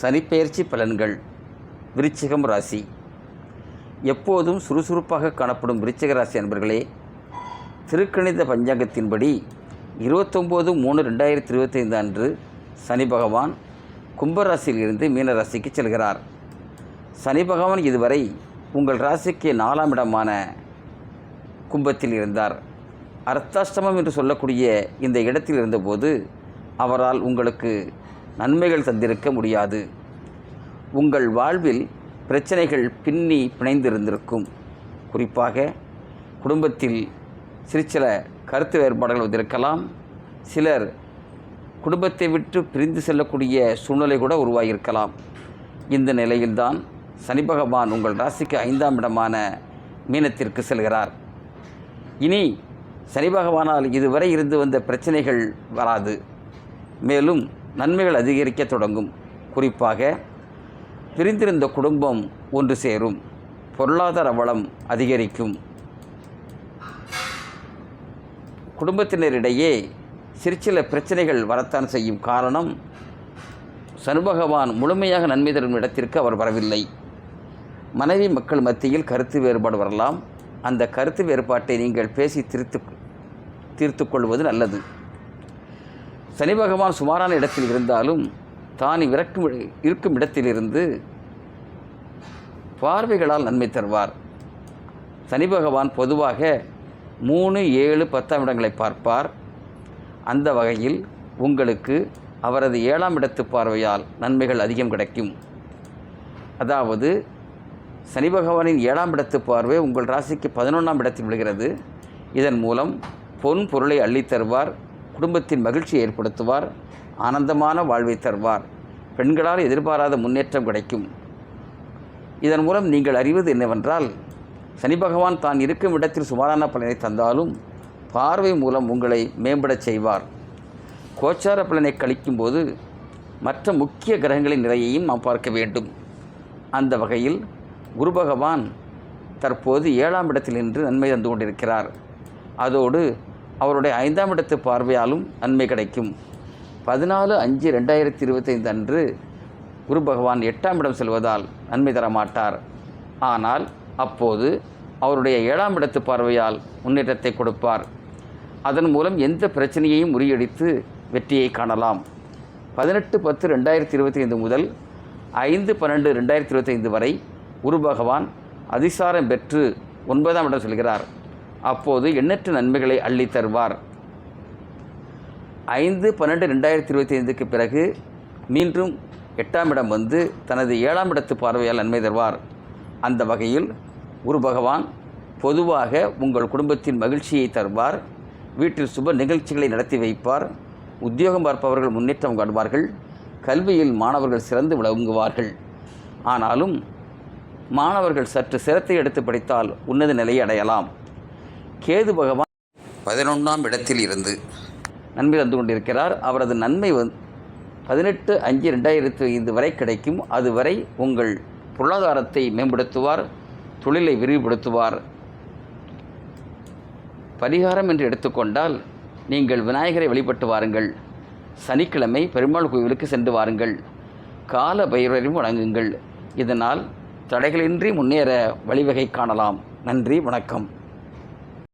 சனிப்பெயர்ச்சி பலன்கள். விருச்சிகம் ராசி. எப்போதும் சுறுசுறுப்பாக காணப்படும் விருச்சிக ராசி அன்பர்களே திருக்கணித பஞ்சாங்கத்தின்படி இருபத்தொம்போது மூணு ரெண்டாயிரத்தி இருபத்தைந்து அன்று சனி பகவான் கும்பராசியில் இருந்து மீன ராசிக்கு செல்கிறார். சனி பகவான் இதுவரை உங்கள் ராசிக்கு நாலாம் இடமான கும்பத்தில் இருந்தார். அர்த்தாஷ்டமம் என்று சொல்லக்கூடிய இந்த இடத்தில் இருந்தபோது அவரால் உங்களுக்கு நன்மைகள் தந்திருக்க முடியாது. உங்கள் வாழ்வில் பிரச்சனைகள் பின்னி பிணைந்திருந்திருக்கும். குறிப்பாக குடும்பத்தில் சிற்சில கருத்து வேறுபாடுகள் வந்திருக்கலாம். சிலர் குடும்பத்தை விட்டு பிரிந்து செல்லக்கூடிய சூழ்நிலை கூட உருவாகியிருக்கலாம். இந்த நிலையில்தான் சனி பகவான் உங்கள் ராசிக்கு ஐந்தாம் இடமான மீனத்திற்கு செல்கிறார். இனி சனி பகவானால் இதுவரை இருந்து வந்த பிரச்சனைகள் வராது. மேலும் நன்மைகள் அதிகரிக்க தொடங்கும். குறிப்பாக பிரிந்திருந்த குடும்பம் ஒன்று சேரும். பொருளாதார வளம் அதிகரிக்கும். குடும்பத்தினரிடையே சிற்சில பிரச்சனைகள் வரத்தான் செய்யும் காரணம் சனு பகவான் முழுமையாக நன்மை தரும் இடத்திற்கு அவர் வரவில்லை. மனைவி மக்கள் மத்தியில் கருத்து வேறுபாடு வரலாம். அந்த கருத்து வேறுபாட்டை நீங்கள் பேசி திருத்து தீர்த்து கொள்வது நல்லது. சனி பகவான் சுமாரான இடத்தில் இருந்தாலும் தான் இறக்கும் இருக்கும் இடத்திலிருந்து பார்வைகளால் நன்மை தருவார். சனி பகவான் பொதுவாக மூணு ஏழு பத்தாம் இடங்களை பார்ப்பார். அந்த வகையில் உங்களுக்கு அவரது ஏழாம் இடத்து பார்வையால் நன்மைகள் அதிகம் கிடைக்கும். அதாவது சனி பகவானின் ஏழாம் இடத்து பார்வை உங்கள் ராசிக்கு பதினொன்றாம் இடத்தில் விழுகிறது. இதன் மூலம் பொன் பொருளை அள்ளித் தருவார். குடும்பத்தின் மகிழ்ச்சியை ஏற்படுத்துவார் ஆனந்தமான வாழ்வை தருவார். பெண்களால் எதிர்பாராத முன்னேற்றம் கிடைக்கும். இதன் மூலம் நீங்கள் அறிவது என்னவென்றால் சனி பகவான் தான் இருக்கும் இடத்தில் சுமாரான பலனை தந்தாலும் பார்வை மூலம் உங்களை மேம்படச் செய்வார். கோச்சார பலனை கழிக்கும்போது மற்ற முக்கிய கிரகங்களின் நிலையையும் நாம் பார்க்க வேண்டும். அந்த வகையில் குரு பகவான் தற்போது ஏழாம் இடத்தில் நின்று நன்மை தந்து கொண்டிருக்கிறார். அதோடு அவருடைய ஐந்தாம் இடத்து பார்வையாலும் நன்மை கிடைக்கும். பதினாலு அஞ்சு ரெண்டாயிரத்தி இருபத்தைந்து அன்று குரு பகவான் எட்டாம் இடம் செல்வதால் நன்மை தர மாட்டார். ஆனால் அப்போது அவருடைய ஏழாம் இடத்து பார்வையால் முன்னேற்றத்தை கொடுப்பார். அதன் மூலம் எந்த பிரச்சனையையும் முறியடித்து வெற்றியை காணலாம். பதினெட்டு பத்து ரெண்டாயிரத்தி இருபத்தி ஐந்து முதல் ஐந்து பன்னெண்டு ரெண்டாயிரத்தி இருபத்தைந்து வரை குரு பகவான் அதிசாரம் பெற்று ஒன்பதாம் இடம் செல்கிறார். அப்போது எண்ணற்ற நன்மைகளை அள்ளித் தருவார். ஐந்து பன்னெண்டு ரெண்டாயிரத்தி இருபத்தி ஐந்துக்கு பிறகு மீண்டும் எட்டாம் இடம் வந்து தனது ஏழாம் இடத்து பார்வையால் நன்மை தருவார். அந்த வகையில் குரு பகவான் பொதுவாக உங்கள் குடும்பத்தின் மகிழ்ச்சியை தருவார். வீட்டில் சுப நிகழ்ச்சிகளை நடத்தி வைப்பார். உத்தியோகம் பார்ப்பவர்கள் முன்னேற்றம் காண்பார்கள். கல்வியில் மாணவர்கள் சிறந்து விளங்குவார்கள். ஆனாலும் மாணவர்கள் சற்று சிரத்தை எடுத்து படித்தால் உன்னத நிலையை அடையலாம். கேது பகவான் பதினொன்றாம் இடத்தில் இருந்து நன்மை தந்து கொண்டிருக்கிறார். அவரது நன்மை வந் பதினெட்டு அஞ்சு ரெண்டாயிரத்து ஐந்து வரை கிடைக்கும். அதுவரை உங்கள் பொருளாதாரத்தை மேம்படுத்துவார் தொழிலை விரிவுபடுத்துவார். பரிகாரம் என்று எடுத்துக்கொண்டால் நீங்கள் விநாயகரை வழிபட்டு வாருங்கள். சனிக்கிழமை பெருமாள் கோவிலுக்கு சென்று வாருங்கள். கால பைரவரையும் வணங்குங்கள். இதனால் தடைகளின்றி முன்னேற வழிவகை காணலாம். நன்றி வணக்கம்.